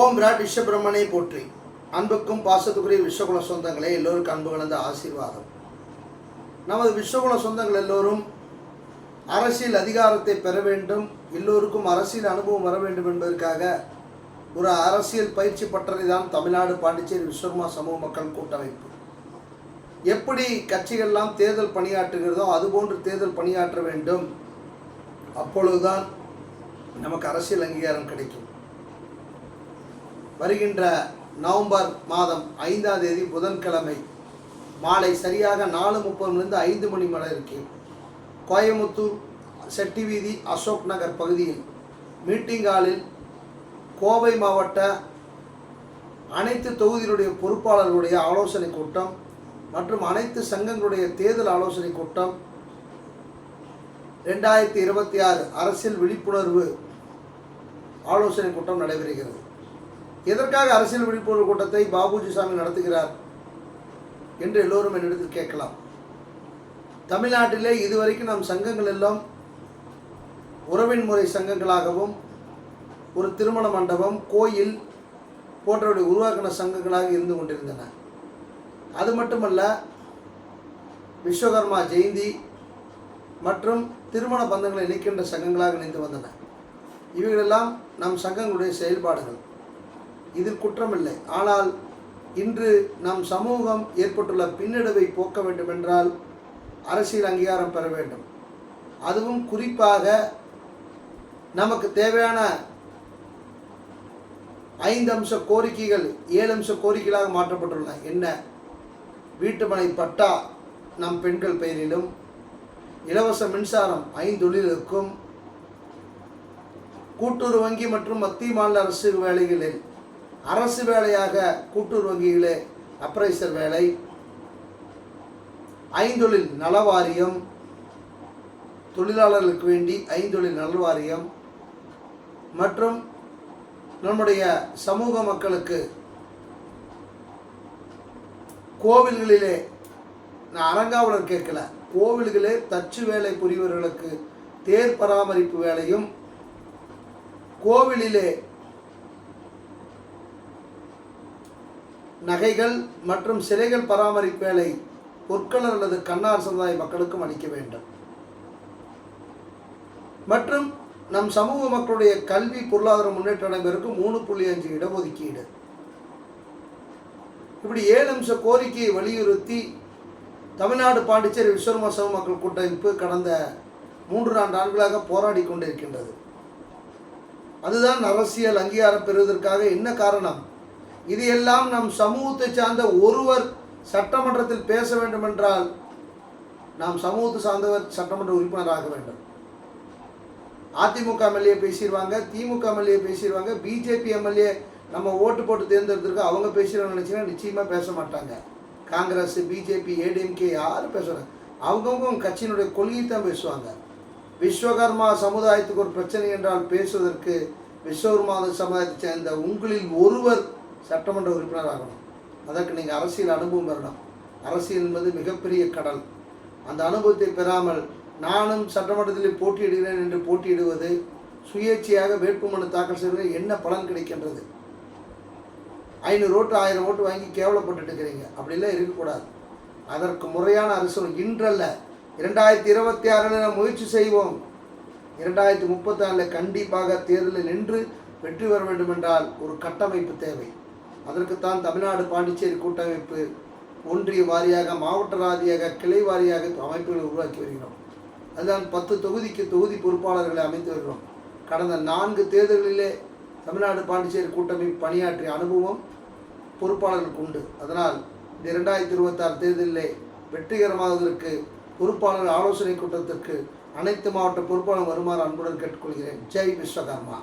ஓம் Brad விஸ்வபிரமனை போற்றி. அன்புக்கும் பாசத்துக்குரிய விஸ்வகுல சொந்தங்களே எல்லோருக்கும் அன்பு கலந்த ஆசீர்வாதம். நமது விஸ்வகுல சொந்தங்கள் எல்லோரும் அரசியல் அதிகாரத்தை பெற வேண்டும் எல்லோருக்கும் அரசியல் அனுபவம் வர வேண்டும் என்பதற்காக ஒரு அரசியல் பயிற்சி பட்டறை தான் தமிழ்நாடு பாண்டிச்சேரி விஸ்வகர்மா சமூக மக்கள் கூட்டமைப்பு. எப்படி கட்சிகள்லாம் தேர்தல் பணியாற்றுகிறதோ அதுபோன்று தேர்தல் பணியாற்ற வேண்டும் அப்பொழுதுதான் நமக்கு அரசியல் அங்கீகாரம் கிடைக்கும். வருகின்ற நவம்பர் மாதம் ஐந்தாம் தேதி புதன்கிழமை மாலை சரியாக நாலு முப்பதுலேருந்து ஐந்து மணி மணி கோயமுத்தூர் செட்டி வீதி அசோக் நகர் பகுதியில் மீட்டிங் ஹாலில் கோவை மாவட்ட அனைத்து தொகுதியினுடைய பொறுப்பாளர்களுடைய ஆலோசனை கூட்டம் மற்றும் அனைத்து சங்கங்களுடைய தேர்தல் ஆலோசனை கூட்டம் ரெண்டாயிரத்தி இருபத்தி ஆறு அரசியல் விழிப்புணர்வு ஆலோசனை கூட்டம் நடைபெறுகிறது. எதற்காக அரசியல் விழிப்புணர்வு கூட்டத்தை பாபுஜி சாமி நடத்துகிறார் என்று எல்லோரும் என்னிடத்தில் கேட்கலாம். தமிழ்நாட்டிலே இதுவரைக்கும் நம் சங்கங்கள் எல்லாம் உறவின் முறை சங்கங்களாகவும் ஒரு திருமண மண்டபம் கோயில் போன்றவற்றை உருவாக்கின சங்கங்களாக இருந்து கொண்டிருந்தன. அது மட்டுமல்ல விஸ்வகர்மா ஜெயந்தி மற்றும் திருமண பந்தங்களை இணைக்கின்ற சங்கங்களாக இணைந்து வந்தன. இவைகளெல்லாம் நம் சங்கங்களுடைய செயல்பாடுகள். இதில் குற்றமில்லை. ஆனால் இன்று நம் சமூகம் ஏற்பட்டுள்ள பின்னடைவை போக்க வேண்டுமென்றால் அரசியல் அங்கீகாரம் பெற வேண்டும். அதுவும் குறிப்பாக நமக்கு தேவையான ஐந்து அம்ச கோரிக்கைகள் ஏழு அம்ச கோரிக்கைகளாக மாற்றப்பட்டுள்ளன. என்ன? வீட்டுமனை பட்டா நம் பெண்கள் பெயரிலும் இலவச மின்சாரம் ஐந்தொழிலுக்கும் கூட்டுறவு வங்கி மற்றும் மத்திய மாநில அரசு வேலைகளில் அரசு வேலையாக கூட்டுறவு வங்கிகளே அப்ரைசர் வேலை. ஐந்தொழில் நலவாரியம். தொழிலாளர்களுக்கு வேண்டி ஐந்தொழில் நலவாரியம். மற்றும் நம்முடைய சமூக மக்களுக்கு கோவில்களிலே நான் அறங்காவலர் கேட்கல கோவில்களே தச்சு வேலை புரிவர்களுக்கு தேர் பராமரிப்பு வேலையும் கோவிலிலே நகைகள் மற்றும் சிலைகள் பராமரிப்பு வேலை பொற்களர் அல்லது கண்ணார் சமுதாய மக்களுக்கும் அளிக்க வேண்டும். மற்றும் நம் சமூக மக்களுடைய கல்வி பொருளாதார முன்னேற்ற நடைபெறுக்கு மூணு புள்ளி அஞ்சு இடஒதுக்கீடு. இப்படி ஏழு அம்ச கோரிக்கையை வலியுறுத்தி தமிழ்நாடு பாண்டிச்சேரி விஸ்வர்மா சமூக மக்கள் கூட்டமைப்பு கடந்த மூன்று நான்கு ஆண்டுகளாக போராடி கொண்டிருக்கின்றது. அதுதான் அரசியல் அங்கீகாரம் பெறுவதற்காக என்ன காரணம்? இது எல்லாம் நம் சமூகத்தை சார்ந்த ஒருவர் சட்டமன்றத்தில் பேச வேண்டுமென்றால் நாம் சமூகத்தை சார்ந்தவர் சட்டமன்ற உறுப்பினராக வேண்டும். அதிமுக எம்எல்ஏ பேசிடுவாங்க திமுக எம்எல்ஏ பேசிடுவாங்க பிஜேபி எம்எல்ஏ நம்ம ஓட்டு போட்டு தேர்ந்தெடுத்திருக்கோம் அவங்க பேசுகிறாங்க நினச்சிங்கன்னா நிச்சயமாக பேச மாட்டாங்க. காங்கிரஸ் பிஜேபி ஏடிஎம்கே யாரும் பேசுகிறாங்க அவங்கவுங்க கட்சியினுடைய கொள்கையை தான் பேசுவாங்க. விஸ்வகர்மா சமுதாயத்துக்கு ஒரு பிரச்சனை என்றால் பேசுவதற்கு விஸ்வகர்மா சமுதாயத்தை சேர்ந்த உங்களில் ஒருவர் சட்டமன்ற உறுப்பினர் ஆகணும். அதற்கு நீங்கள் அரசியல் அனுபவம் பெறணும். அரசியல் என்பது மிகப்பெரிய கடல். அந்த அனுபவத்தை பெறாமல் நானும் சட்டமன்றத்தில் போட்டியிடுகிறேன் என்று போட்டியிடுவது சுயேட்சையாக வேட்புமனு தாக்கல் செய்வது என்ன பலன் கிடைக்கின்றது? ஐநூறு ஓட்டு ஆயிரம் ஓட்டு வாங்கி கேவலப்பட்டுட்டு இருக்கிறீங்க அப்படிலாம் இருக்கக்கூடாது. அதற்கு முறையான அரசு இன்றல்ல. இரண்டாயிரத்தி இருபத்தி ஆறில் நாம் முயற்சி செய்வோம். இரண்டாயிரத்தி முப்பத்தி நாலில் கண்டிப்பாக தேர்தலில் நின்று வெற்றி பெற வேண்டும் என்றால் ஒரு கட்டமைப்பு தேவை. அதற்குத்தான் தமிழ்நாடு பாண்டிச்சேரி கூட்டமைப்பு ஒன்றிய வாரியாக மாவட்ட வாரியாக கிளை வாரியாக அமைப்புகளை உருவாக்கி வருகிறோம். அதுதான் பத்து தொகுதிக்கு தொகுதி பொறுப்பாளர்களை அமைத்து வருகிறோம். கடந்த நான்கு தேர்தல்களிலே தமிழ்நாடு பாண்டிச்சேரி கூட்டமைப்பு பணியாற்றிய அனுபவம் பொறுப்பாளர்களுக்கு உண்டு. அதனால் இந்த இரண்டாயிரத்தி இருபத்தாறு தேர்தலிலே வெற்றிகரமாவதற்கு பொறுப்பாளர் ஆலோசனை கூட்டத்திற்கு அனைத்து மாவட்ட பொறுப்பாளர் வருமாறு அன்புடன் கேட்டுக்கொள்கிறேன். ஜெய் விஸ்வகர்மா.